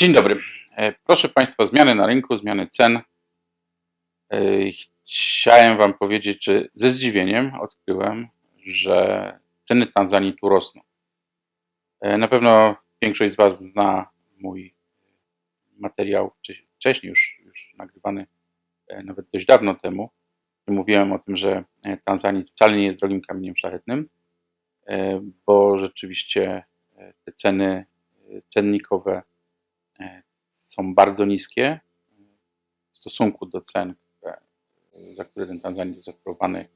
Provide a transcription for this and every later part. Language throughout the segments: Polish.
Dzień dobry. E, Proszę Państwa, zmiany na rynku, zmiany cen. E, Chciałem Wam powiedzieć, że ze zdziwieniem odkryłem, że ceny Tanzanii tu rosną. E, Na pewno większość z Was zna mój materiał wcze- wcześniej, już, już nagrywany nawet dość dawno temu. Mówiłem o tym, że Tanzanii wcale nie jest drogim kamieniem szlachetnym, bo rzeczywiście te ceny cennikowe są bardzo niskie w stosunku do cen, które, za które ten Tanzanii jest oferowany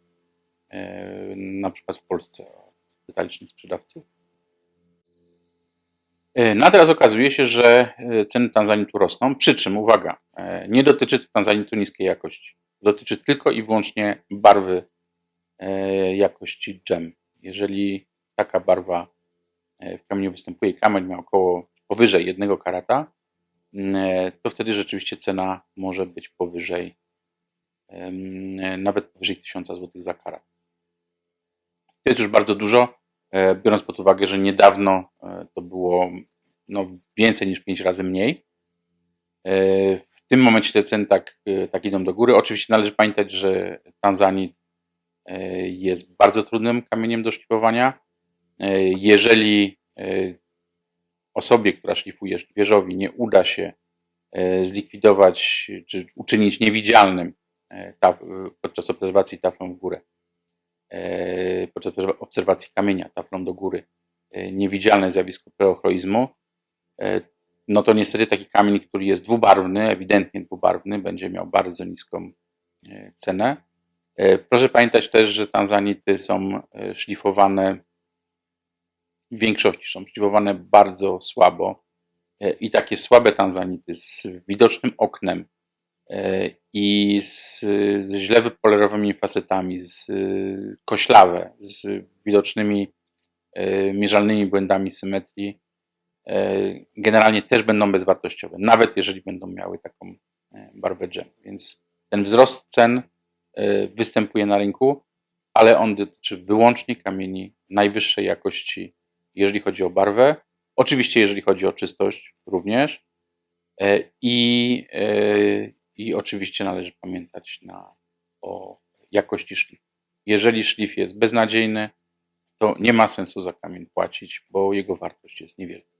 e, na przykład w Polsce od detalicznych sprzedawców. E, No teraz okazuje się, że e, ceny Tanzanii tu rosną, przy czym, uwaga, nie dotyczy to Tanzanii tu niskiej jakości. Dotyczy tylko i wyłącznie barwy jakości gem. Jeżeli taka barwa w kamieniu występuje, kamień ma około powyżej jednego karata, to wtedy rzeczywiście cena może być powyżej, e, nawet powyżej 1000 zł za karat. To jest już bardzo dużo, e, biorąc pod uwagę, że niedawno e, to było no, więcej niż 5 razy mniej. E, W tym momencie te ceny tak, e, tak idą do góry. Oczywiście należy pamiętać, że Tanzanii e, jest bardzo trudnym kamieniem do szlifowania. E, Jeżeli e, osobie, która szlifuje szlifierzowi, nie uda się e, zlikwidować czy uczynić niewidzialnym e, taf, podczas obserwacji taflą w górę, e, podczas obserwacji kamienia taflą do góry, niewidzialne zjawisko preochroizmu, e, no to niestety taki kamień, który jest dwubarwny, ewidentnie dwubarwny, będzie miał bardzo niską cenę. Proszę pamiętać też, że tanzanity są szlifowane w większości są szlifowane bardzo słabo E, i takie słabe tanzanity z widocznym oknem e, i z, z źle wypolerowanymi facetami, z e, koślawe, z widocznymi mierzalnymi błędami symetrii, generalnie też będą bezwartościowe, nawet jeżeli będą miały taką barwę gem. Więc ten wzrost cen występuje na rynku, ale on dotyczy wyłącznie kamieni najwyższej jakości, jeżeli chodzi o barwę. Oczywiście, jeżeli chodzi o czystość również. E, I, e, i oczywiście należy pamiętać na, o jakości szlifu. Jeżeli szlif jest beznadziejny, to nie ma sensu za kamień płacić, bo jego wartość jest niewielka.